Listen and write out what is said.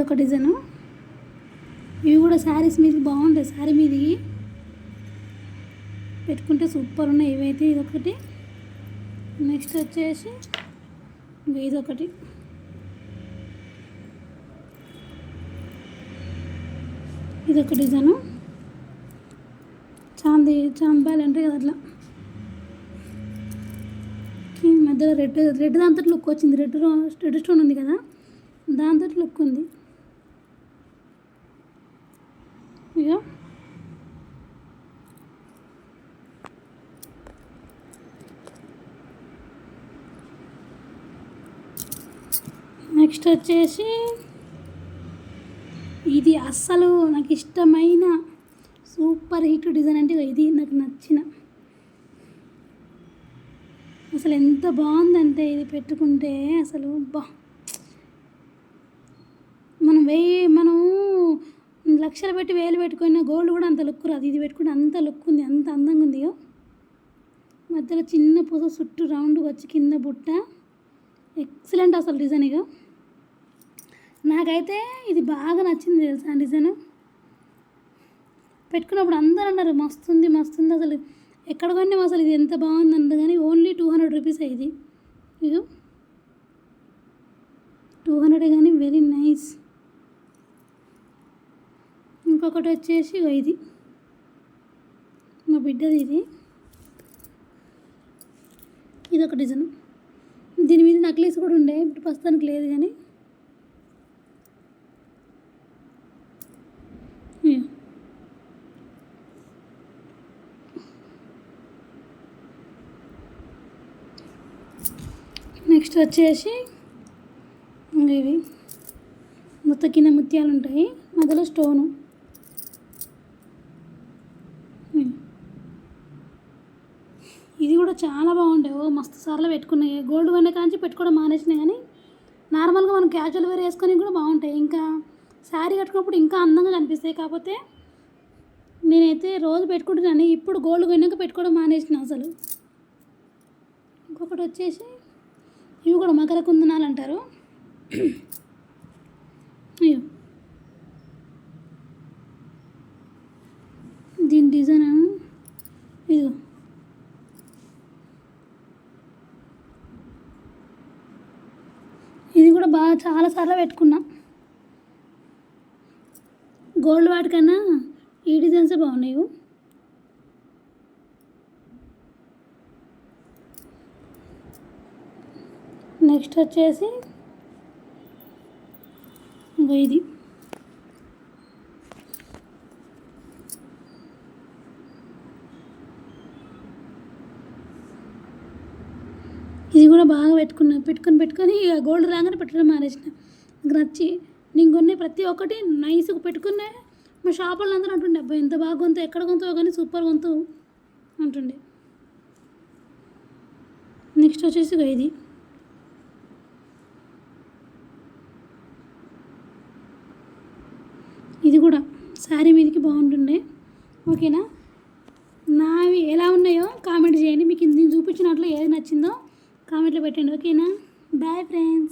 ఇది ఒక డిజైను. ఇవి కూడా శారీస్ మీద బాగుంటాయి. శారీ మీది పెట్టుకుంటే సూపర్ ఉన్నాయి. ఇవైతే ఇది ఒకటి నెక్స్ట్ వచ్చేసి ఇదొకటి. ఇది ఒకటి ఇది ఒక డిజైను. చాంది చాంబాలి అంటే కదా అట్లా. ఈ మధ్యలో రెడ్ రెడ్ దాంతో లుక్ వచ్చింది. రెడ్ రెడ్ స్టోన్ ఉంది కదా. దాంతో లుక్ ఉంది. ఇక నెక్స్ట్ వచ్చేసి ఇది అస్సలు నాకు ఇష్టమైన సూపర్ హిట్ డిజైన్ అంటే ఇది నాకు నచ్చిన. అసలు ఎంత బాగుందంటే ఇది పెట్టుకుంటే అసలు బా. మనం వెయ్యి మనం లక్షలు పెట్టి వేలు పెట్టుకున్న గోల్డ్ కూడా అంత లుక్ రాదు. ఇది పెట్టుకుంటే అంత లుక్ ఉంది అంత అందంగా ఉంది ఇగో. మధ్యలో చిన్న పూస చుట్టూ రౌండ్గా వచ్చి కింద బుట్ట. ఎక్సలెంట్ అసలు డిజైన్ ఇక నాకైతే ఇది బాగా నచ్చింది తెలుసా డిజైన్ పెట్టుకున్నప్పుడు అందరూ అన్నారు మస్తుంది మస్తుంది అసలు. ఎక్కడ కొన్నాం అసలు? ఇది ఎంత బాగుంది? అంత కానీ ఓన్లీ టూ హండ్రెడ్ రూపీస్ ఇది. ఇగో. టూ హండ్రెడ్ కానీ వెరీ నైస్ ఇంకొకటి వచ్చేసి ఇది. మా బిడ్డది ఇది. ఇది ఒక డిజైన్. దీని మీద నక్లెస్ కూడా ఉండే. ఇప్పుడు ప్రస్తుతానికి లేదు కానీ. నెక్స్ట్ వచ్చేసి ఇవి. మొత్తం కింద ముత్యాలు ఉంటాయి. మధ్యలో స్టోను ఇవి. ఇది కూడా చాలా బాగుంటాయి ఓ మస్తు సార్లు పెట్టుకున్నాయి గోల్డ్ కొనే కాంచి పెట్టుకోవడం మానేసినాయి కానీ నార్మల్గా మనం క్యాజువల్ వేర్ వేసుకొని కూడా బాగుంటాయి. ఇంకా శారీ కట్టుకున్నప్పుడు ఇంకా అందంగా కనిపిస్తాయి. కాకపోతే నేనైతే రోజు పెట్టుకుంటున్నాను. ఇప్పుడు గోల్డ్ కొన్నాక పెట్టుకోవడం మానేసిన అసలు. ఇంకొకటి వచ్చేసి ఇవి కూడా మకర కుందనాలు అంటారు. అయ్యో. దీని డిజైన్ ఇదిగో ఇది కూడా బాగా చాలాసార్లు పెట్టుకున్నా. గోల్డ్ వాటికన్నా ఈ డిజైన్సే బాగున్నాయి. నెక్స్ట్ వచ్చేసి ఇంకో ఇది ఇది కూడా బాగా పెట్టుకున్నా పెట్టుకొని పెట్టుకొని ఇక గోల్డ్ రాగానే పెట్టడం మానేసిన. నాకు నచ్చి నేను కొనే ప్రతి ఒక్కటి నైస్గా పెట్టుకునే మా షాప్ వాళ్ళు అందరూ అంటుండే అబ్బాయి ఎంత బాగా కొంత ఎక్కడ కొంత కానీ సూపర్ కొంత అంటుండే. నెక్స్ట్ వచ్చేసి ఇది. ఇది కూడా శారీ మీదకి బాగుంటుండే. ఓకేనా? నావి ఎలా ఉన్నాయో కామెంట్ చేయండి. మీకు నేను చూపించినట్లు ఏది నచ్చిందో కామెంట్లో పెట్టండి ఓకేనా? Bye friends.